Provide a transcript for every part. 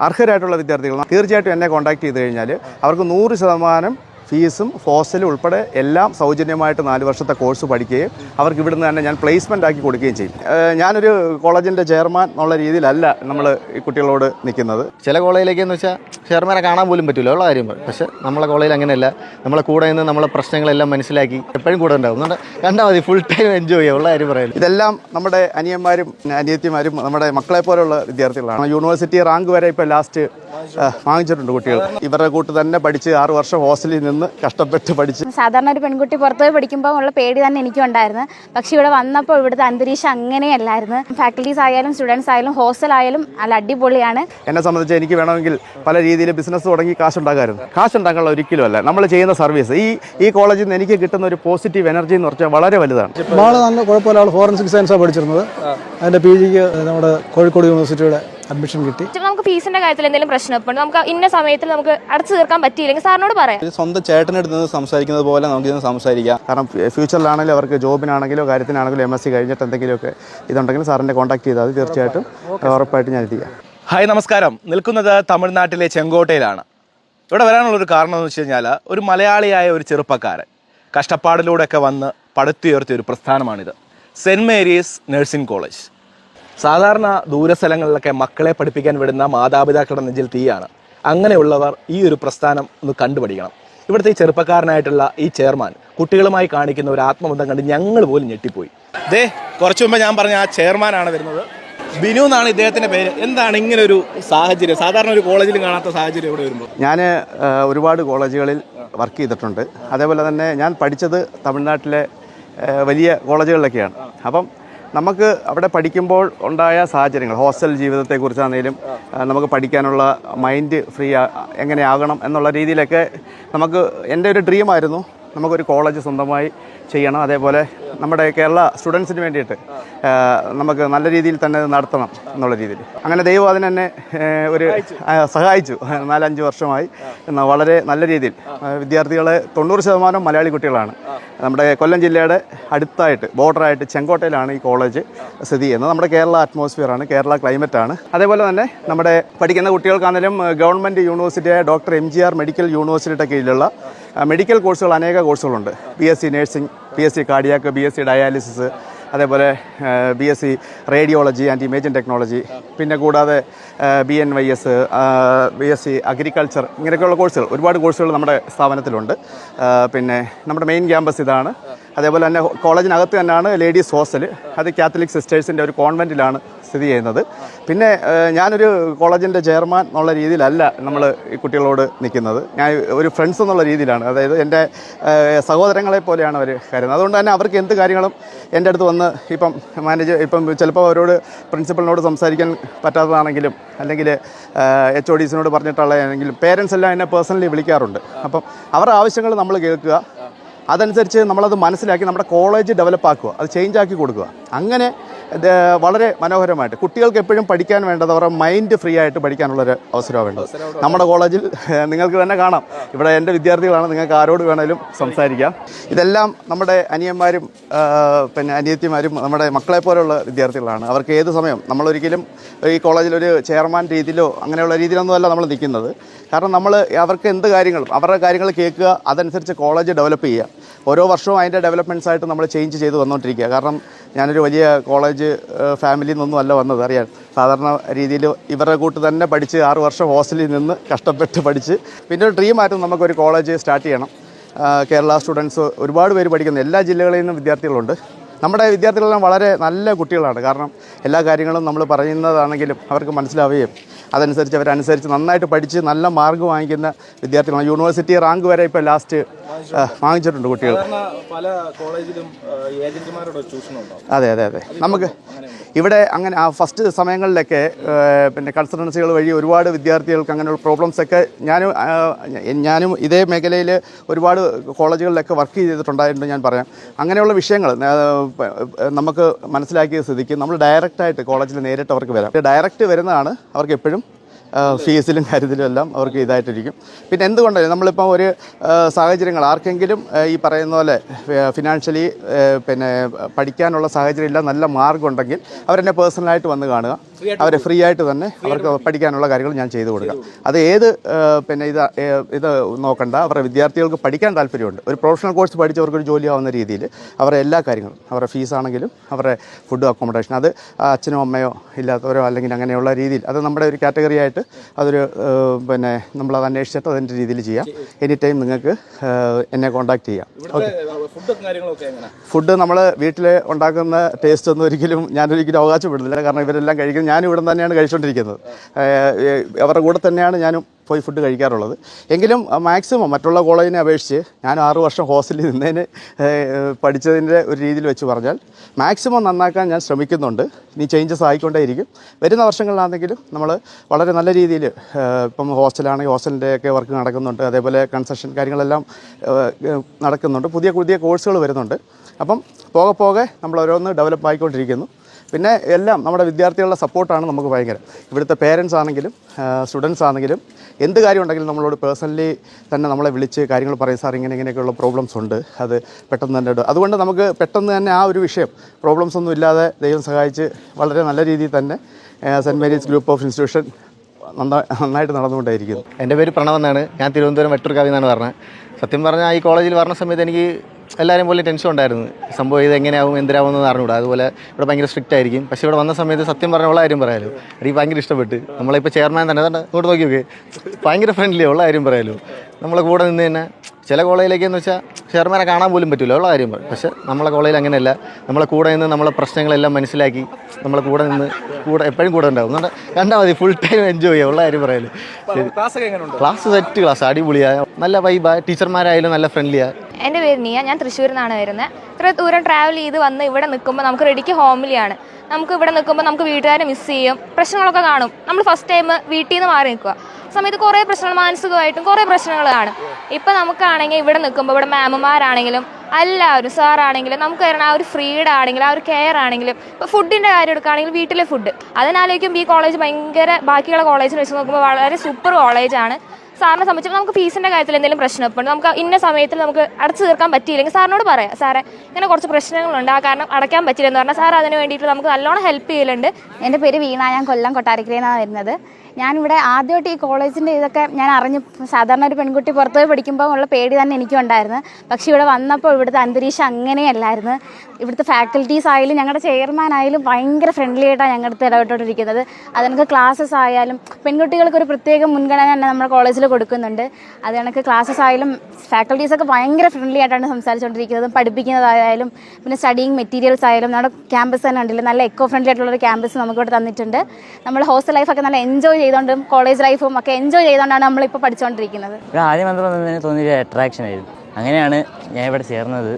അർഹരായിട്ടുള്ള വിദ്യാർത്ഥികൾ തീർച്ചയായിട്ടും എന്നെ കോൺടാക്ട് ചെയ്ത് കഴിഞ്ഞാൽ അവർക്ക് നൂറ് ശതമാനം ഫീസും ഹോസ്റ്റലും ഉൾപ്പെടെ എല്ലാം സൗജന്യമായിട്ട് നാല് വർഷത്തെ കോഴ്സ് പഠിക്കുകയും അവർക്ക് ഇവിടുന്ന് തന്നെ ഞാൻ പ്ലേസ്മെന്റ് ആക്കി കൊടുക്കുകയും ചെയ്യും. ഞാനൊരു കോളേജിന്റെ ചെയർമാൻ എന്നുള്ള രീതിയിലല്ല നമ്മൾ ഈ കുട്ടികളോട് നിൽക്കുന്നത്. ചില കോളേജിലേക്ക് എന്ന് വെച്ചാൽ ചെയർമാനെ കാണാൻ പോലും പറ്റില്ല ഉള്ള കാര്യം പക്ഷേ നമ്മളെ കോളേജിൽ അങ്ങനെയല്ല. നമ്മളെ കൂടെ നിന്ന് നമ്മളെ പ്രശ്നങ്ങളെല്ലാം മനസ്സിലാക്കി എപ്പോഴും കൂടെ ഉണ്ടാവും. കണ്ടാൽ മതി ഫുൾ ടൈം എൻജോയ് ചെയ്യുക ഉള്ള കാര്യം പറയാം ഇതെല്ലാം നമ്മുടെ അനിയന്മാരും അനിയത്തിമാരും നമ്മുടെ മക്കളെ പോലുള്ള വിദ്യാർത്ഥികളാണ്. യൂണിവേഴ്സിറ്റി റാങ്ക് വരെ ഇപ്പോൾ ലാസ്റ്റ് വാങ്ങിച്ചിട്ടുണ്ട് കുട്ടികൾ. ഇവരുടെ കൂട്ട് തന്നെ പഠിച്ച് ആറ് വർഷം ഹോസ്റ്റലിൽ നിന്ന് കഷ്ടപ്പെട്ട് പഠിച്ച് സാധാരണ ഒരു പെൺകുട്ടി പുറത്തുപോയി പഠിക്കുമ്പോൾ ഉള്ള പേടി തന്നെ എനിക്കും ഉണ്ടായിരുന്നു പക്ഷേ ഇവിടെ വന്നപ്പോൾ ഇവിടുത്തെ അന്തരീക്ഷം അങ്ങനെയല്ലായിരുന്നു. ഫാക്കൽറ്റീസ് ആയാലും സ്റ്റുഡൻസ് ആയാലും ഹോസ്റ്റൽ ആയാലും നല്ല അടിപൊളിയാണ്. എന്നെ സംബന്ധിച്ച് എനിക്ക് വേണമെങ്കിൽ പല രീതിയിൽ ബിസിനസ് തുടങ്ങി കാശ് ഉണ്ടാകാറുണ്ട് കാശ് കാശുണ്ടാക്കാനുള്ള ഒരിക്കലും അല്ല. നമ്മൾ ചെയ്യുന്ന സർവീസ് ഈ ഈ കോളേജിൽ നിന്ന് എനിക്ക് കിട്ടുന്ന ഒരു പോസിറ്റീവ് എനർജി എന്ന് പറഞ്ഞാൽ വളരെ വലുതാണ്. വളരെ നല്ല കുഴപ്പമില്ല. ആൾ ഫോറൻസിക് സയൻസാണ് പഠിച്ചിരുന്നത്. അതിന്റെ പി ജിക്ക് നമ്മുടെ കോഴിക്കോട് യൂണിവേഴ്സിറ്റിയുടെ അഡ്മിഷൻ കിട്ടി. നമുക്ക് ഫീസിന്റെ കാര്യത്തിൽ എന്തെങ്കിലും പ്രശ്നം ഇപ്പോൾ നമുക്ക് ഇന്ന സമയത്തിൽ നമുക്ക് അടച്ചു തീർക്കാൻ പറ്റിയില്ലെങ്കിൽ സാറിനോട് പറയാം. സ്വന്തം ചേട്ടനെടുത്ത് നിന്ന് സംസാരിക്കുന്നത് പോലെ നമുക്ക് ഇന്ന് സംസാരിക്കാം. കാരണം ഫ്യൂച്ചറിലാണെങ്കിലും അവർക്ക് ജോബിനാണെങ്കിലോ കാര്യത്തിനാണെങ്കിലോ എം എസ് സി കഴിഞ്ഞിട്ട് എന്തെങ്കിലുമൊക്കെ ഇതുണ്ടെങ്കിൽ സാറിന്റെ കോൺടാക്ട് ചെയ്താൽ തീർച്ചയായിട്ടും ഉറപ്പായിട്ട് ഞാൻ എത്തിക്കാം. ഹായ് നമസ്കാരം. നിൽക്കുന്നത് തമിഴ്നാട്ടിലെ ചെങ്കോട്ടയിലാണ്. ഇവിടെ വരാനുള്ളൊരു കാരണം എന്ന് വെച്ച് കഴിഞ്ഞാൽ ഒരു മലയാളിയായ ഒരു ചെറുപ്പക്കാരൻ കഷ്ടപ്പാടിലൂടെയൊക്കെ വന്ന് പടുത്തുയർത്തിയ ഒരു പ്രസ്ഥാനമാണിത്. Saint Mary's nursing college. സാധാരണ ദൂരസ്ഥലങ്ങളിലൊക്കെ മക്കളെ പഠിപ്പിക്കാൻ വിടുന്ന മാതാപിതാക്കളുടെ നെഞ്ചിൽ തീയാണ്. അങ്ങനെയുള്ളവർ ഈ ഒരു പ്രസ്ഥാനം ഒന്ന് കണ്ടുപഠിക്കണം. ഇവിടുത്തെ ഈ ചെറുപ്പക്കാരനായിട്ടുള്ള ഈ ചെയർമാൻ കുട്ടികളുമായി കാണിക്കുന്ന ഒരു ആത്മബന്ധം കണ്ട് ഞങ്ങൾ പോലും ഞെട്ടിപ്പോയി. ദേ കുറച്ചു മുമ്പ് ഞാൻ പറഞ്ഞ ആ ചെയർമാനാണ് വരുന്നത്. ബിനു എന്നാണ് ഇദ്ദേഹത്തിന്റെ പേര്. എന്താണ് ഇങ്ങനെ ഒരു സാഹചര്യം? സാധാരണ ഒരു കോളേജിൽ കാണാത്ത സാഹചര്യം ഇവിടെ വരുമ്പോൾ. ഞാൻ ഒരുപാട് കോളേജുകളിൽ വർക്ക് ചെയ്തിട്ടുണ്ട്. അതേപോലെ തന്നെ ഞാൻ പഠിച്ചത് തമിഴ്നാട്ടിലെ വലിയ കോളേജുകളിലൊക്കെയാണ്. അപ്പം നമുക്ക് അവിടെ പഠിക്കുമ്പോൾ ഉണ്ടായ സാഹചര്യങ്ങൾ ഹോസ്റ്റൽ ജീവിതത്തെക്കുറിച്ചാണെങ്കിലും നമുക്ക് പഠിക്കാനുള്ള മൈൻഡ് ഫ്രീ എങ്ങനെയാകണം എന്നുള്ള രീതിയിലൊക്കെ നമുക്ക് എന്റെ ഒരു ഡ്രീമായിരുന്നു നമുക്കൊരു കോളേജ് സ്വന്തമായി ചെയ്യണം. അതേപോലെ നമ്മുടെ കേരള സ്റ്റുഡൻസിന് വേണ്ടിയിട്ട് നമുക്ക് നല്ല രീതിയിൽ തന്നെ നടത്തണം എന്നുള്ള രീതിയിൽ. അങ്ങനെ ദൈവം അതിനെന്നെ ഒരു സഹായിച്ചു. നാലഞ്ച് വർഷമായി. എന്നാൽ വളരെ നല്ല രീതിയിൽ. വിദ്യാർത്ഥികളെ തൊണ്ണൂറ് ശതമാനം മലയാളി കുട്ടികളാണ്. നമ്മുടെ കൊല്ലം ജില്ലയുടെ അടുത്തായിട്ട് ബോർഡറായിട്ട് ചെങ്കോട്ടയിലാണ് ഈ കോളേജ് സ്ഥിതി ചെയ്യുന്നത്. നമ്മുടെ കേരള അറ്റ്മോസ്ഫിയറാണ് കേരള ക്ലൈമറ്റ് ആണ്. അതേപോലെ തന്നെ നമ്മുടെ പഠിക്കുന്ന കുട്ടികൾക്കാണെങ്കിലും government യൂണിവേഴ്സിറ്റിയായ doctor M G R medical യൂണിവേഴ്സിറ്റിയുടെ കീഴിലുള്ള മെഡിക്കൽ കോഴ്സുകൾ അനേക കോഴ്സുകളുണ്ട് B S C nursing B S C cardiac B S C dialysis അതേപോലെ B S C radiology and imaging technology പിന്നെ കൂടാതെ B N Y S B S C agriculture ഇങ്ങനെയൊക്കെയുള്ള കോഴ്സുകൾ ഒരുപാട് കോഴ്സുകൾ നമ്മുടെ സ്ഥാപനത്തിലുണ്ട്. പിന്നെ നമ്മുടെ മെയിൻ ക്യാമ്പസ് ഇതാണ്. അതേപോലെ തന്നെ കോളേജിനകത്ത് തന്നെയാണ് ലേഡീസ് ഹോസ്റ്റൽ അത് കാത്തലിക് സിസ്റ്റേഴ്സിന്റെ ഒരു കോൺവെന്റിലാണ് സ്ഥിതി ചെയ്യുന്നത്. പിന്നെ ഞാനൊരു കോളേജിന്റെ ചെയർമാൻ എന്നുള്ള രീതിയിലല്ല നമ്മൾ ഈ കുട്ടികളോട് നിൽക്കുന്നത്. ഞാൻ ഒരു ഫ്രണ്ട്സ് എന്നുള്ള രീതിയിലാണ്. അതായത് എന്റെ സഹോദരങ്ങളെ പോലെയാണ് അവർ കരുതുന്നത്. അതുകൊണ്ട് തന്നെ അവർക്ക് എന്ത് കാര്യങ്ങളും എന്റെ അടുത്ത് വന്ന് ഇപ്പം മാനേജർ ഇപ്പം ചിലപ്പോൾ അവരോട് പ്രിൻസിപ്പളിനോട് സംസാരിക്കാൻ പറ്റാത്തതാണെങ്കിലും അല്ലെങ്കിൽ എച്ച് ഒ ഡീസിനോട് പറഞ്ഞിട്ടുള്ളതാണെങ്കിലും പേരൻസ് എല്ലാം എന്നെ പേഴ്സണലി വിളിക്കാറുണ്ട്. അപ്പം അവരുടെ ആവശ്യങ്ങൾ നമ്മൾ കേൾക്കുക. അതനുസരിച്ച് നമ്മളത് മനസ്സിലാക്കി നമ്മുടെ കോളേജ് ഡെവലപ്പാക്കുക അത് ചേഞ്ച് ആക്കി കൊടുക്കുക. അങ്ങനെ വളരെ മനോഹരമായിട്ട്. കുട്ടികൾക്ക് എപ്പോഴും പഠിക്കാൻ വേണ്ടത് അവരുടെ മൈൻഡ് ഫ്രീ ആയിട്ട് പഠിക്കാനുള്ളൊരു അവസരമാണ് വേണ്ടത് നമ്മുടെ കോളേജിൽ നിങ്ങൾക്ക് തന്നെ കാണാം. ഇവിടെ എന്റെ വിദ്യാർത്ഥികളാണ്. നിങ്ങൾക്ക് ആരോട് വേണേലും സംസാരിക്കാം. ഇതെല്ലാം നമ്മുടെ അനിയന്മാരും പിന്നെ അനിയത്തിമാരും നമ്മുടെ മക്കളെ പോലെയുള്ള വിദ്യാർത്ഥികളാണ്. അവർക്ക് ഏത് സമയം നമ്മളൊരിക്കലും ഈ കോളേജിൽ ഒരു ചെയർമാൻ രീതിയിലോ അങ്ങനെയുള്ള രീതിയിലൊന്നുമല്ല നമ്മൾ നിൽക്കുന്നത്. കാരണം നമ്മൾ അവർക്ക് എന്ത് കാര്യങ്ങളും അവരുടെ കാര്യങ്ങൾ കേൾക്കുക അതനുസരിച്ച് കോളേജ് ഡെവലപ്പ് ചെയ്യുക. ഓരോ വർഷവും അതിന്റെ ഡെവലപ്മെന്റ്സ് ആയിട്ട് നമ്മൾ ചേഞ്ച് ചെയ്ത് വന്നുകൊണ്ടിരിക്കുക കാരണം ഞാനൊരു വലിയ കോളേജ് ഫാമിലിയിൽ നിന്നൊന്നും അല്ല വന്നത് അറിയാം. സാധാരണ രീതിയിൽ ഇവരുടെ കൂട്ട് തന്നെ പഠിച്ച് ആറ് വർഷം ഹോസ്റ്റലിൽ നിന്ന് കഷ്ടപ്പെട്ട് പഠിച്ച് പിന്നെ ഒരു ഡ്രീം ആയിട്ട് നമുക്കൊരു കോളേജ് സ്റ്റാർട്ട് ചെയ്യണം. കേരള സ്റ്റുഡൻസ് ഒരുപാട് പേര് പഠിക്കുന്ന. എല്ലാ ജില്ലകളിൽ നിന്നും വിദ്യാർത്ഥികളുണ്ട്. നമ്മുടെ വിദ്യാർത്ഥികളെല്ലാം വളരെ നല്ല കുട്ടികളാണ്. കാരണം എല്ലാ കാര്യങ്ങളും നമ്മൾ പറയുന്നതാണെങ്കിലും അവർക്ക് മനസ്സിലാവുകയും അതനുസരിച്ച് അവരനുസരിച്ച് നന്നായിട്ട് പഠിച്ച് നല്ല മാർക്ക് വാങ്ങിക്കുന്ന വിദ്യാർത്ഥികളാണ്. യൂണിവേഴ്സിറ്റി റാങ്ക് വരെ ഇപ്പോൾ ലാസ്റ്റ് വാങ്ങിച്ചിട്ടുണ്ട് കുട്ടികൾ. പല കോളേജിലും ഏജന്റുമാരുടെ അതെ അതെ അതെ. നമുക്ക് ഇവിടെ അങ്ങനെ ആ ഫസ്റ്റ് സമയങ്ങളിലൊക്കെ പിന്നെ കൺസൾട്ടൻസികൾ വഴി ഒരുപാട് വിദ്യാർത്ഥികൾക്ക് അങ്ങനെയുള്ള പ്രോബ്ലംസൊക്കെ ഞാനും ഞാനും ഇതേ മേഖലയിൽ ഒരുപാട് കോളേജുകളിലൊക്കെ വർക്ക് ചെയ്തിട്ടുണ്ടായിട്ടുണ്ട് ഞാൻ പറയാം. അങ്ങനെയുള്ള വിഷയങ്ങൾ നമുക്ക് മനസ്സിലാക്കിയ സ്ഥിതിക്ക് നമ്മൾ ഡയറക്റ്റായിട്ട് കോളേജിൽ നേരിട്ട് അവർക്ക് വരാം. ഡയറക്റ്റ് വരുന്നതാണ് അവർക്ക് എപ്പോഴും ഫീസിലും കാര്യത്തിലും എല്ലാം അവർക്ക് ഇതായിട്ടിരിക്കും. പിന്നെ എന്തുകൊണ്ടാണ് നമ്മളിപ്പോൾ ഒരു സാഹചര്യങ്ങൾ ആർക്കെങ്കിലും ഈ പറയുന്ന പോലെ ഫിനാൻഷ്യലി പിന്നെ പഠിക്കാനുള്ള സാഹചര്യം ഇല്ല നല്ല മാർഗം ഉണ്ടെങ്കിൽ അവരെന്നെ പേഴ്സണലായിട്ട് വന്ന് കാണുക. അവരെ ഫ്രീ ആയിട്ട് തന്നെ അവർക്ക് പഠിക്കാനുള്ള കാര്യങ്ങൾ ഞാൻ ചെയ്തു കൊടുക്കാം. അത് ഏത് പിന്നെ ഇത് ഇത് നോക്കണ്ട. അവരുടെ വിദ്യാർത്ഥികൾക്ക് പഠിക്കാൻ താല്പര്യമുണ്ട്. ഒരു പ്രൊഫഷണൽ കോഴ്സ് പഠിച്ചവർക്ക് ഒരു ജോലി ആവുന്ന രീതിയിൽ അവരുടെ എല്ലാ കാര്യങ്ങളും അവരുടെ ഫീസാണെങ്കിലും അവരുടെ ഫുഡ് അക്കോമഡേഷൻ അത് അച്ഛനോ അമ്മയോ ഇല്ലാത്തവരോ അല്ലെങ്കിൽ അങ്ങനെയുള്ള രീതിയിൽ അത് നമ്മുടെ ഒരു കാറ്റഗറി ആയിട്ട് അതൊരു പിന്നെ പിന്നെ നമ്മളത് അന്വേഷിച്ചിട്ട് അതിന്റെ രീതിയിൽ ചെയ്യാം. എനി ടൈം നിങ്ങൾക്ക് എന്നെ കോൺടാക്ട് ചെയ്യാം. ഓക്കെ ഫുഡും നമ്മൾ വീട്ടിൽ ഉണ്ടാക്കുന്ന ടേസ്റ്റ് ഒന്നും ഒരിക്കലും ഞാനൊരിക്കലും അവകാശപ്പെടുന്നില്ല. കാരണം ഇവരെല്ലാം കഴിക്കുന്നത് ഞാനും ഇവിടെ തന്നെയാണ് കഴിച്ചുകൊണ്ടിരിക്കുന്നത് അവരുടെ കൂടെ തന്നെയാണ് ഞാനും പോയി ഫുഡ് കഴിക്കാറുള്ളത്. എങ്കിലും മാക്സിമം മറ്റുള്ള കോളേജിനെ അപേക്ഷിച്ച് ഞാൻ ആറു വർഷം ഹോസ്റ്റലിൽ നിന്നതിന് പഠിച്ചതിന്റെ ഒരു രീതിയിൽ വെച്ച് പറഞ്ഞാൽ മാക്സിമം നന്നാക്കാൻ ഞാൻ ശ്രമിക്കുന്നുണ്ട്. ഇനി ചേഞ്ചസ് ആയിക്കൊണ്ടേയിരിക്കും. വരുന്ന വർഷങ്ങളിലാണെങ്കിലും നമ്മൾ വളരെ നല്ല രീതിയിൽ ഇപ്പം ഹോസ്റ്റലാണെങ്കിൽ ഹോസ്റ്റലിന്റെയൊക്കെ വർക്ക് നടക്കുന്നുണ്ട്. അതേപോലെ കൺസ്ട്രക്ഷൻ കാര്യങ്ങളെല്ലാം നടക്കുന്നുണ്ട്. പുതിയ പുതിയ കോഴ്സുകൾ വരുന്നുണ്ട്. അപ്പം പോകെ പോകെ നമ്മൾ ഓരോന്ന് ഡെവലപ്പ് ആയിക്കൊണ്ടിരിക്കുന്നു. പിന്നെ എല്ലാം നമ്മുടെ വിദ്യാർത്ഥികളുടെ സപ്പോർട്ടാണ് നമുക്ക് ഭയങ്കര. ഇവിടുത്തെ പേരൻസ് ആണെങ്കിലും സ്റ്റുഡൻസ് ആണെങ്കിലും എന്ത് കാര്യം ഉണ്ടെങ്കിലും നമ്മളോട് പേഴ്സണലി തന്നെ നമ്മളെ വിളിച്ച് കാര്യങ്ങൾ പറയും സാർ ഇങ്ങനെ ഇങ്ങനെയൊക്കെയുള്ള പ്രോബ്ലംസ് ഉണ്ട്. അത് പെട്ടെന്ന് തന്നെ അതുകൊണ്ട് നമുക്ക് പെട്ടെന്ന് തന്നെ ആ ഒരു വിഷയം പ്രോബ്ലംസ് ഒന്നും ഇല്ലാതെ ദൈവം സഹായിച്ച് വളരെ നല്ല രീതിയിൽ തന്നെ Saint Mary's group of institution നന്നാ- നന്നായിട്ട് നടന്നുകൊണ്ടേയിരിക്കുന്നു. എന്റെ പേര് പ്രണവ് എന്നാണ്. ഞാൻ തിരുവനന്തപുരം വെട്ടൂർക്കാവിൽ നിന്നാണ് പറഞ്ഞത്. സത്യം പറഞ്ഞാൽ ഈ കോളേജിൽ പറഞ്ഞ സമയത്ത് എനിക്ക് എല്ലാവരും പോലെ ടെൻഷൻ ഉണ്ടായിരുന്നു. സംഭവം ഇത് എങ്ങനെയാവും എന്തിനാവും എന്ന് അറിഞ്ഞൂടാ. അതുപോലെ ഇവിടെ ഭയങ്കര സ്ട്രിക്റ്റ് ആയിരിക്കും. പക്ഷേ ഇവിടെ വന്ന സമയത്ത് സത്യം പറഞ്ഞ ഉള്ള കാര്യം പറയാലോ. എനിക്ക് ഭയങ്കര ഇഷ്ടപ്പെട്ട്. നമ്മളിപ്പോൾ ചെയർമാൻ തന്നെ. തന്നെ ഇങ്ങോട്ട് നോക്കി നോക്കി. ഭയങ്കര ഫ്രണ്ട്ലി ഉള്ള കാര്യം പറയാലോ. നമ്മളെ കൂടെ നിന്ന് തന്നെ ചില കോളേജിലേക്ക് എന്ന് വെച്ചാൽ ചെയർമാനെ കാണാൻ പോലും പറ്റില്ല ഉള്ള കാര്യം പറയും. പക്ഷേ നമ്മളെ കോളേജിൽ അങ്ങനെയല്ല. നമ്മളെ കൂടെ നിന്ന് നമ്മളെ പ്രശ്നങ്ങളെല്ലാം മനസ്സിലാക്കി നമ്മളെ കൂടെ നിന്ന് കൂടെ എപ്പോഴും കൂടെ ഉണ്ടാവും. എന്നിട്ട് കണ്ടാൽ മതി ഫുൾ ടൈം എൻജോയ് ചെയ്യുക ഉള്ള കാര്യം പറയാലോ. ക്ലാസ് സെറ്റ് ക്ലാസ് അടിപൊളിയാണ് നല്ല വൈബാ ടീച്ചർമാരായാലും നല്ല ഫ്രണ്ട്ലിയാണ് എന്റെ പേര് നീയ ഞാൻ തൃശ്ശൂരിൽ നിന്നാണ് വരുന്നത് ഇത്ര ദൂരം ട്രാവൽ ചെയ്ത് വന്ന് ഇവിടെ നിൽക്കുമ്പോൾ നമുക്ക് റെഡിക്ക് ഹോമിലിയാണ് നമുക്ക് ഇവിടെ നിൽക്കുമ്പോൾ നമുക്ക് വീട്ടുകാരെ മിസ് ചെയ്യും പ്രശ്നങ്ങളൊക്കെ കാണും. നമ്മൾ ഫസ്റ്റ് ടൈം വീട്ടിൽ നിന്ന് മാറി നിൽക്കുക സമയത്ത് കുറേ പ്രശ്നങ്ങൾ മാനസികമായിട്ടും കുറേ പ്രശ്നങ്ങൾ കാണും ഇപ്പം നമുക്കാണെങ്കിൽ ഇവിടെ നിൽക്കുമ്പോൾ ഇവിടെ മാമന്മാരാണെങ്കിലും എല്ലാവരും സാറാണെങ്കിലും നമുക്ക് തരുന്ന ആ ഒരു ഫ്രീഡ് ആണെങ്കിലും ആ ഒരു കെയർ ആണെങ്കിലും ഇപ്പോൾ ഫുഡിന്റെ കാര്യം എടുക്കുകയാണെങ്കിൽ വീട്ടിലെ ഫുഡ് അതിനാലേക്കും ഈ കോളേജ് ഭയങ്കര ബാക്കിയുള്ള കോളേജിൽ വെച്ച് നോക്കുമ്പോൾ വളരെ സൂപ്പർ കോളേജാണ് സാറിനെ സംബന്ധിച്ച് നമുക്ക് ഫീസിന്റെ കാര്യത്തിൽ എന്തെങ്കിലും പ്രശ്നം ഇപ്പോൾ നമുക്ക് ഇന്ന സമയത്തിൽ നമുക്ക് അടച്ചു തീർക്കാൻ പറ്റിയില്ലെങ്കിൽ സാറിനോട് പറയാം. സാറേ ഇങ്ങനെ കുറച്ച് പ്രശ്നങ്ങളുണ്ട്. ആ കാരണം അടയ്ക്കാൻ പറ്റില്ല എന്ന് പറഞ്ഞാൽ സാർ അതിന് വേണ്ടിയിട്ട് നമുക്ക് നല്ലോണം ഹെൽപ്പ് ചെയ്യലുണ്ട്. എന്റെ പേര് വീണ. ഞാൻ കൊല്ലം കൊട്ടാരക്കരയെന്നാണ് വരുന്നത്. ഞാനിവിടെ ആദ്യമായിട്ട് ഈ കോളേജിന്റെ ഇതൊക്കെ ഞാൻ അറിഞ്ഞു സാധാരണ ഒരു പെൺകുട്ടി പുറത്തുപോയി പഠിക്കുമ്പോൾ ഉള്ള പേടി തന്നെ എനിക്കും ഉണ്ടായിരുന്നു പക്ഷേ ഇവിടെ വന്നപ്പോൾ ഇവിടുത്തെ അന്തരീക്ഷം അങ്ങനെയല്ലായിരുന്നു. ഇവിടുത്തെ ഫാക്കൽറ്റീസ് ആയാലും ഞങ്ങളുടെ ചെയർമാൻ ആയാലും ഭയങ്കര ഫ്രണ്ട്ലി ആയിട്ടാണ് ഞങ്ങളുടെ അടുത്ത് ഇടപെട്ടുകൊണ്ടിരിക്കുന്നത് അത് കണക്ക് ക്ലാസ്സസ് ആയാലും പെൺകുട്ടികൾക്ക് ഒരു പ്രത്യേക മുൻഗണന തന്നെ നമ്മുടെ കോളേജിൽ കൊടുക്കുന്നുണ്ട്. അത് കണക്ക് ക്ലാസ്സസ് ആയാലും ഫാക്കൽറ്റീസൊക്കെ ഭയങ്കര ഫ്രണ്ട്ലി ആയിട്ടാണ് സംസാരിച്ചുകൊണ്ടിരിക്കുന്നത് പഠിപ്പിക്കുന്നതായാലും പിന്നെ സ്റ്റഡിങ് മെറ്റീരിയൽസ് ആയാലും നമ്മുടെ ക്യാമ്പസ് തന്നെ ഉണ്ടല്ലോ നല്ല എക്കോ ഫ്രണ്ട്ലി ആയിട്ടുള്ളൊരു ക്യാമ്പസ് നമുക്കിവിടെ തന്നിട്ടുണ്ട്. നമ്മൾ ഹോസ്റ്റൽ ലൈഫൊക്കെ നല്ല എൻജോയ് ചെയ്തുകൊണ്ടും കോളേജ് ലൈഫും ഒക്കെ എൻജോയ് ചെയ്തുകൊണ്ടാണ് നമ്മളിപ്പോൾ പഠിച്ചുകൊണ്ടിരിക്കുന്നത് ആദ്യം വന്നപ്പോൾ തന്നെ തോന്നിയൊരു അട്രാക്ഷൻ ആയിരുന്നു. അങ്ങനെയാണ് ഞാൻ ഇവിടെ ചേർന്നത്.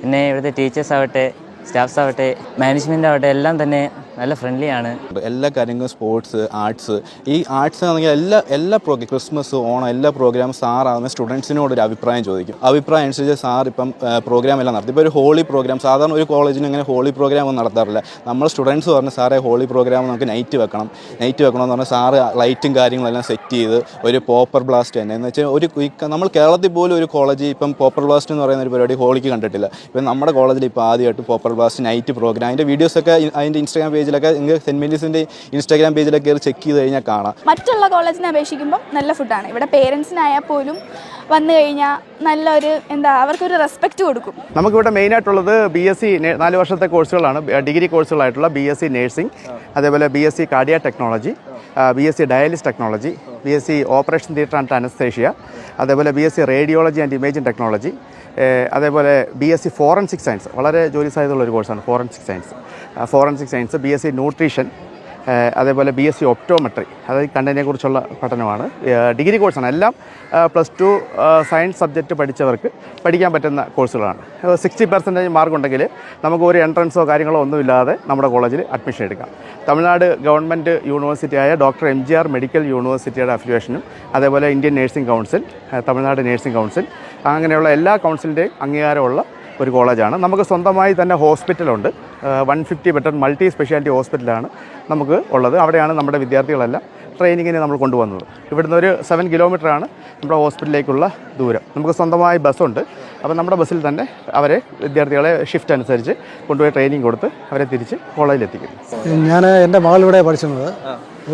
പിന്നെ ഇവിടുത്തെ ടീച്ചേഴ്സ് ആവട്ടെ സ്റ്റാഫ്സ് ആവട്ടെ മാനേജ്മെന്റ് ആവട്ടെ എല്ലാം തന്നെ നല്ല ഫ്രണ്ട്ലി ആണ്. എല്ലാ കാര്യങ്ങളും സ്പോർട്സ് ആർട്സ് ഈ ആർട്സ് ആണെങ്കിൽ എല്ലാ എല്ലാ പ്രോഗ്രാം ക്രിസ്മസ് ഓണം എല്ലാ പ്രോഗ്രാം സാറാകുന്ന സ്റ്റുഡൻസിനോട് ഒരു അഭിപ്രായം ചോദിക്കും. അഭിപ്രായം അനുസരിച്ച് സാർ ഇപ്പം പ്രോഗ്രാം എല്ലാം നടത്തി. ഇപ്പോൾ ഒരു ഹോളി പ്രോഗ്രാം സാധാരണ ഒരു കോളേജിന് അങ്ങനെ ഹോളി പ്രോഗ്രാം ഒന്നും നടത്താറില്ല. നമ്മൾ സ്റ്റുഡൻസ് പറഞ്ഞു സാറേ ഹോളി പ്രോഗ്രാം നമുക്ക് നൈറ്റ് വെക്കണം. നൈറ്റ് വെക്കണം എന്ന് പറഞ്ഞാൽ സാറ് ലൈറ്റും കാര്യങ്ങളെല്ലാം സെറ്റ് ചെയ്ത് ഒരു പോപ്പർ ബ്ലാസ്റ്റ് തന്നെ. എന്ന് വെച്ചാൽ ഒരു നമ്മൾ കേരളത്തിൽ പോലും ഒരു കോളേജ് ഇപ്പം പോപ്പർ ബ്ലാസ്റ്റ് എന്ന് പറയുന്ന ഒരു പരിപാടി ഹോളിക്ക് കണ്ടിട്ടില്ല. ഇപ്പം നമ്മുടെ കോളേജിൽ ഇപ്പോൾ ആദ്യമായിട്ട് പോപ്പർ ബ്ലാസ്റ്റ് നൈറ്റ് പ്രോഗ്രാം അതിന്റെ വീഡിയോസ് ഒക്കെ അതിന്റെ ഇൻസ്റ്റാഗ്രാം പേജിലൊക്കെ നിങ്ങൾക്ക് സെന്റ് മേരീസിന്റെ ഇൻസ്റ്റാഗ്രാം പേജിലൊക്കെ കയറി ചെക്ക് ചെയ്ത് കഴിഞ്ഞാൽ കാണാം. മറ്റുള്ള കോളേജിനെ അപേക്ഷിക്കുമ്പോൾ നല്ല ഫുഡാണ് ഇവിടെ പേരൻസിനായാൽ പോലും വന്നു കഴിഞ്ഞാൽ നല്ലൊരു എന്താ അവർക്കൊരു റെസ്പെക്റ്റ് കൊടുക്കും. നമുക്കിവിടെ മെയിനായിട്ടുള്ളത് ബി എസ് സി നാല് വർഷത്തെ കോഴ്സുകളാണ് ഡിഗ്രി കോഴ്സുകളായിട്ടുള്ള ബി എസ് സി നേഴ്സിംഗ് അതേപോലെ B S C cardia technology B S C dialysis technology B S C operation theatre and anaesthesia അതേപോലെ B S C radiology and imaging technology അതേപോലെ B S C forensic science വളരെ ജോലി സാധ്യതയുള്ള ഒരു കോഴ്സാണ് forensic science forensic science B S C nutrition അതേപോലെ B S C optometry അതായത് കണ്ണിനെ കുറിച്ചുള്ള പഠനമാണ്. ഡിഗ്രി കോഴ്സാണ് എല്ലാം പ്ലസ് ടു സയൻസ് സബ്ജക്റ്റ് പഠിച്ചവർക്ക് പഠിക്കാൻ പറ്റുന്ന കോഴ്സുകളാണ് സിക്സ്റ്റി പെർസെന്റേജ് മാർക്ക് ഉണ്ടെങ്കിൽ നമുക്ക് ഒരു എൻട്രൻസോ കാര്യങ്ങളോ ഒന്നുമില്ലാതെ നമ്മുടെ കോളേജിൽ അഡ്മിഷൻ എടുക്കാം. Tamil Nadu government യൂണിവേഴ്സിറ്റിയായ doctor M G R medical യൂണിവേഴ്സിറ്റിയുടെ അഫിലിയേഷനും അതേപോലെ Indian nursing council Tamil Nadu nursing council അങ്ങനെയുള്ള എല്ലാ കൗൺസിലിന്റെയും അംഗീകാരമുള്ള ഒരു കോളേജാണ്. നമുക്ക് സ്വന്തമായി തന്നെ ഹോസ്പിറ്റലുണ്ട്. One fifty better multi speciality ഹോസ്പിറ്റലാണ് നമുക്ക് ഉള്ളത്. അവിടെയാണ് നമ്മുടെ വിദ്യാർത്ഥികളെല്ലാം ട്രെയിനിങ്ങിന് നമ്മൾ കൊണ്ടുവന്നത്. ഇവിടുന്ന് ഒരു സെവൻ കിലോമീറ്ററാണ് നമ്മുടെ ഹോസ്പിറ്റലിലേക്കുള്ള ദൂരം. നമുക്ക് സ്വന്തമായി ബസ്സുണ്ട്. അപ്പോൾ നമ്മുടെ ബസ്സിൽ തന്നെ അവരെ വിദ്യാർത്ഥികളെ ഷിഫ്റ്റ് അനുസരിച്ച് കൊണ്ടുപോയി ട്രെയിനിങ് കൊടുത്ത് അവരെ തിരിച്ച് കോളേജിലെത്തിക്കും. ഞാൻ എന്റെ മകൾ ഇവിടെ പഠിച്ചിരുന്നത്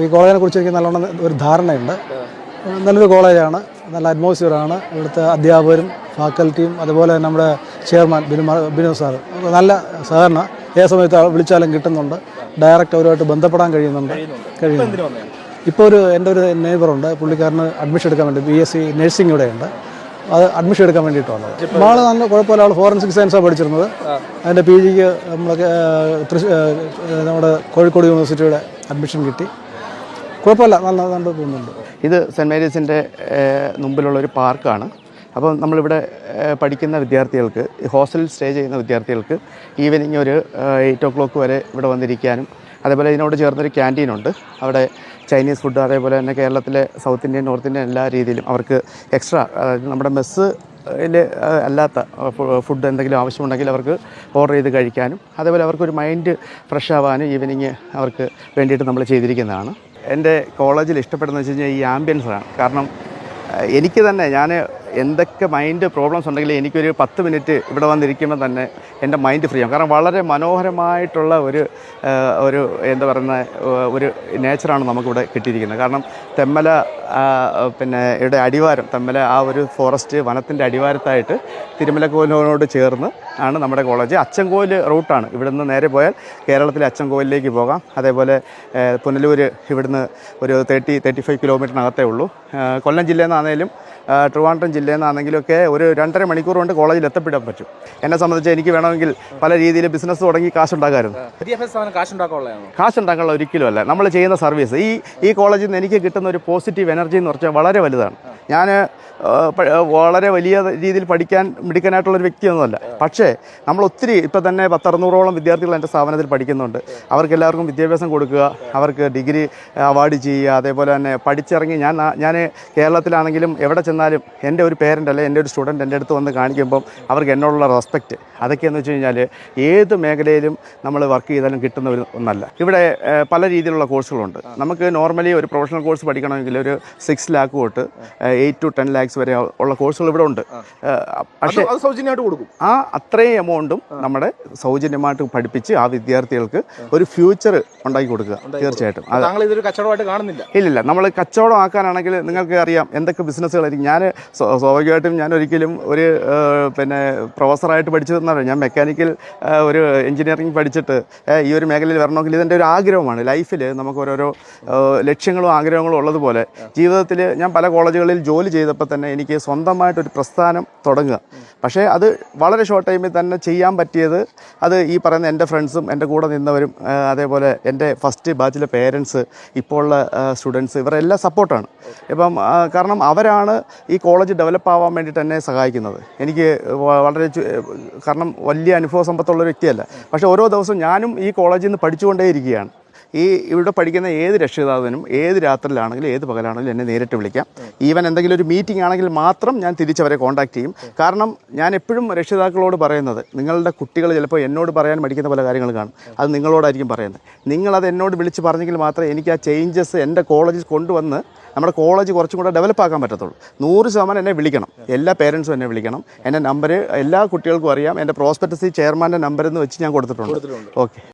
ഈ കോളേജിനെ കുറിച്ച് എനിക്ക് നല്ലോണം ഒരു ധാരണയുണ്ട്. നല്ലൊരു കോളേജാണ്. നല്ല അറ്റ്മോസ്ഫിയറാണ് ഇവിടുത്തെ അധ്യാപകരും ഫാക്കൽറ്റിയും അതുപോലെ തന്നെ നമ്മുടെ ചെയർമാൻ ബിനു ബിനു സാർ. നല്ല സഹകരണ ഏത് സമയത്ത് വിളിച്ചാലും കിട്ടുന്നുണ്ട്. ഡയറക്റ്റ് അവരുമായിട്ട് ബന്ധപ്പെടാൻ കഴിയുന്നുണ്ട്. കഴിയുന്നുണ്ട്. ഇപ്പോൾ ഒരു എന്റെ ഒരു നെയ്ബറുണ്ട് പുള്ളിക്കാരന് അഡ്മിഷൻ എടുക്കാൻ വേണ്ടി ബി എസ് സി നഴ്സിംഗ് ഇവിടെയുണ്ട് അത് അഡ്മിഷൻ എടുക്കാൻ വേണ്ടിയിട്ട് വന്നത്. മാൾ നല്ല കുഴപ്പമില്ല. ആൾ ഫോറൻസിക് സയൻസാണ് പഠിച്ചിരുന്നത്. അതിന്റെ പി ജിക്ക് നമ്മളൊക്കെ നമ്മുടെ കോഴിക്കോട് യൂണിവേഴ്സിറ്റിയുടെ അഡ്മിഷൻ കിട്ടി. കുഴപ്പമില്ല. നല്ല നല്ല പോകുന്നുണ്ട് ഇത് സെന്റ് മേരീസിന്റെ മുമ്പിലുള്ള ഒരു പാർക്കാണ്. അപ്പോൾ നമ്മളിവിടെ പഠിക്കുന്ന വിദ്യാർത്ഥികൾക്ക് ഹോസ്റ്റലിൽ സ്റ്റേ ചെയ്യുന്ന വിദ്യാർത്ഥികൾക്ക് ഈവനിങ് ഒരു എയ്റ്റ് ഒ ക്ലോക്ക് വരെ ഇവിടെ വന്നിരിക്കാനും അതേപോലെ ഇതിനോട് ചേർന്നൊരു ക്യാന്റീനുണ്ട് അവിടെ ചൈനീസ് ഫുഡ് അതേപോലെ തന്നെ കേരളത്തിലെ സൗത്ത് ഇന്ത്യൻ നോർത്ത് ഇന്ത്യൻ എല്ലാ രീതിയിലും അവർക്ക് എക്സ്ട്രാ അതായത് നമ്മുടെ മെസ്സ് അല്ലാത്ത ഫുഡ് എന്തെങ്കിലും ആവശ്യമുണ്ടെങ്കിൽ അവർക്ക് ഓർഡർ ചെയ്ത് കഴിക്കാനും അതേപോലെ അവർക്കൊരു മൈൻഡ് ഫ്രഷ് ആവാനും ഈവനിങ് അവർക്ക് വേണ്ടിയിട്ട് നമ്മൾ ചെയ്തിരിക്കുന്നതാണ്. എന്റെ കോളേജിൽ ഇഷ്ടപ്പെടുന്നത് വെച്ച് കഴിഞ്ഞാൽ ഈ ആംബിയൻസാണ് കാരണം എനിക്ക് തന്നെ ഞാൻ എന്തൊക്കെ മൈൻഡ് പ്രോബ്ലംസ് ഉണ്ടെങ്കിലും എനിക്കൊരു പത്ത് മിനിറ്റ് ഇവിടെ വന്നിരിക്കുമ്പോൾ തന്നെ എന്റെ മൈൻഡ് ഫ്രീ ആവും. കാരണം വളരെ മനോഹരമായിട്ടുള്ള ഒരു ഒരു എന്താ പറയുന്ന ഒരു നേച്ചറാണ് നമുക്കിവിടെ കിട്ടിയിരിക്കുന്നത്. കാരണം തെമ്മല പിന്നെ ഇവിടെ അടിവാരം തെമ്മല ആ ഒരു ഫോറസ്റ്റ് വനത്തിന്റെ അടിവാരത്തായിട്ട് തിരുമലക്കോലിനോട് ചേർന്ന് ആണ് നമ്മുടെ കോളേജ് അച്ചൻകോയിൽ റൂട്ടാണ് ഇവിടുന്ന് നേരെ പോയാൽ കേരളത്തിലെ അച്ചൻകോയിലേക്ക് പോകാം. അതേപോലെ പുനലൂർ ഇവിടുന്ന് ഒരു തേർട്ടി തേർട്ടി ഫൈവ് കിലോമീറ്ററിനകത്തേ ഉള്ളൂ. കൊല്ലം ജില്ലയിൽ നിന്നാണെങ്കിലും ഏഹ്, ട്രിവാൻഡ്രം ജില്ലയിൽ നിന്നാണെങ്കിലൊക്കെ ഒരു രണ്ടര മണിക്കൂർ കൊണ്ട് കോളേജിൽ എത്തപ്പെടാൻ പറ്റും. എന്നെ സംബന്ധിച്ച് എനിക്ക് വേണമെങ്കിൽ പല രീതിയിൽ ബിസിനസ് തുടങ്ങി കാശുണ്ടാക്കാമായിരുന്നു കാശുണ്ടാക്കാനുള്ള ഒരിക്കലും അല്ല നമ്മൾ ചെയ്യുന്ന സർവീസ് ഈ ഈ കോളേജിൽ നിന്ന് എനിക്ക് കിട്ടുന്ന ഒരു പോസിറ്റീവ് എനർജി എന്ന് പറഞ്ഞാൽ വളരെ വലുതാണ്. ഞാൻ വളരെ വലിയ രീതിയിൽ പഠിക്കാൻ മിടുക്കനായിട്ടുള്ളൊരു വ്യക്തിയൊന്നുമല്ല. പക്ഷേ നമ്മൾ ഒത്തിരി ഇപ്പം തന്നെ പത്തറുന്നൂറോളം വിദ്യാർത്ഥികൾ എന്റെ സ്ഥാപനത്തിൽ പഠിക്കുന്നുണ്ട്. അവർക്ക് എല്ലാവർക്കും വിദ്യാഭ്യാസം കൊടുക്കുക അവർക്ക് ഡിഗ്രി അവാർഡ് ചെയ്യുക അതേപോലെ തന്നെ പഠിച്ചിറങ്ങി ഞാൻ ഞാൻ കേരളത്തിലാണെങ്കിലും എവിടെ ചെന്നാലും എന്റെ ഒരു പേരന്റ് അല്ലെ എന്റെ ഒരു സ്റ്റുഡന്റ് എന്റെ അടുത്ത് വന്ന് കാണിക്കുമ്പം അവർക്ക് എന്നോടുള്ള റെസ്പെക്റ്റ് അതൊക്കെയെന്ന് വെച്ച് കഴിഞ്ഞാൽ ഏത് മേഖലയിലും നമ്മൾ വർക്ക് ചെയ്താലും കിട്ടുന്ന ഒരു ഒന്നല്ല. ഇവിടെ പല രീതിയിലുള്ള കോഴ്സുകളുണ്ട് നമുക്ക് നോർമലി ഒരു പ്രൊഫഷണൽ കോഴ്സ് പഠിക്കണമെങ്കിൽ ഒരു സിക്സ് ലാക്ക് തൊട്ട് എയ്റ്റ് ടു ടെൻ ലാക്സ് വരെ ഉള്ള കോഴ്സുകൾ ഇവിടെ ഉണ്ട്. പക്ഷേ സൗജന്യമായിട്ട് കൊടുക്കും. ആ അത്രയും എമൗണ്ടും നമ്മുടെ സൗജന്യമായിട്ട് പഠിപ്പിച്ച് ആ വിദ്യാർത്ഥികൾക്ക് ഒരു ഫ്യൂച്ചർ ഉണ്ടാക്കി കൊടുക്കുക തീർച്ചയായിട്ടും. ഇതൊരു കച്ചവടമായിട്ട് കാണുന്നില്ല. ഇല്ലില്ല നമ്മൾ കച്ചവടം ആക്കാനാണെങ്കിൽ നിങ്ങൾക്ക് അറിയാം എന്തൊക്കെ ബിസിനസ്സുകളായിരിക്കും ഞാൻ സ്വ- സ്വാഭാവികമായിട്ടും ഞാൻ ഒരിക്കലും ഒരു പിന്നെ പ്രൊഫസറായിട്ട് പഠിച്ചതെന്നാണ് ഞാൻ മെക്കാനിക്കൽ ഒരു എഞ്ചിനീയറിംഗ് പഠിച്ചിട്ട് ഈ ഒരു മേഖലയിൽ വരണമെങ്കിൽ ഇതെന്റെ ഒരു ആഗ്രഹമാണ്. ലൈഫിൽ നമുക്ക് ഓരോരോ ലക്ഷ്യങ്ങളും ആഗ്രഹങ്ങളും ഉള്ളതുപോലെ ജീവിതത്തിൽ ഞാൻ പല കോളേജുകളിൽ ജോലി ചെയ്തപ്പോൾ തന്നെ എനിക്ക് സ്വന്തമായിട്ടൊരു പ്രസ്ഥാനം തുടങ്ങുക. പക്ഷേ അത് വളരെ ഷോർട്ട് ടൈമിൽ തന്നെ ചെയ്യാൻ പറ്റിയത് അത് ഈ പറയുന്ന എന്റെ ഫ്രണ്ട്സും എന്റെ കൂടെ നിന്നവരും അതേപോലെ എന്റെ ഫസ്റ്റ് ബാച്ചിലെ പേരൻസ് ഇപ്പോൾ ഉള്ള സ്റ്റുഡൻസ് ഇവരെല്ലാം സപ്പോർട്ടാണ് ഇപ്പം കാരണം അവരാണ് ഈ കോളേജ് ഡെവലപ്പ് ആവാൻ വേണ്ടിയിട്ട് തന്നെ സഹായിക്കുന്നത്. എനിക്ക് വളരെ കാരണം വലിയ അനുഭവ സമ്പത്തുള്ള വ്യക്തിയല്ല. പക്ഷേ ഓരോ ദിവസവും ഞാനും ഈ കോളേജിൽ നിന്ന് പഠിച്ചുകൊണ്ടേയിരിക്കുകയാണ്. ഈ ഇവിടെ പഠിക്കുന്ന ഏത് രക്ഷിതാവിനും ഏത് രാത്രിയിലാണെങ്കിലും ഏത് പകലാണെങ്കിലും എന്നെ നേരിട്ട് വിളിക്കാം. ഈവൻ എന്തെങ്കിലും ഒരു മീറ്റിംഗ് ആണെങ്കിൽ മാത്രം ഞാൻ തിരിച്ചവരെ കോൺടാക്ട് ചെയ്യും. കാരണം ഞാൻ എപ്പോഴും രക്ഷിതാക്കളോട് പറയുന്നത് നിങ്ങളുടെ കുട്ടികൾ ചിലപ്പോൾ എന്നോട് പറയാൻ മടിക്കുന്ന പല കാര്യങ്ങൾ കാണും. അത് നിങ്ങളോടായിരിക്കും പറയുന്നത്. നിങ്ങളത് എന്നോട് വിളിച്ച് പറഞ്ഞെങ്കിൽ മാത്രമേ എനിക്ക് ആ ചേഞ്ചസ് എന്റെ കോളേജിൽ കൊണ്ടുവന്ന് നമ്മുടെ കോളേജ് കുറച്ചും കൂടെ ഡെവലപ്പ് ആക്കാൻ പറ്റത്തുള്ളൂ. നൂറ് ശതമാനം എന്നെ വിളിക്കണം. എല്ലാ പേരൻസും എന്നെ വിളിക്കണം. എന്റെ നമ്പർ എല്ലാ കുട്ടികൾക്കും അറിയാം. എന്റെ പ്രോസ്പെക്ടസി ചെയർമാന്റെ നമ്പർ എന്ന് വെച്ച് ഞാൻ കൊടുത്തിട്ടുണ്ട്. ഓക്കെ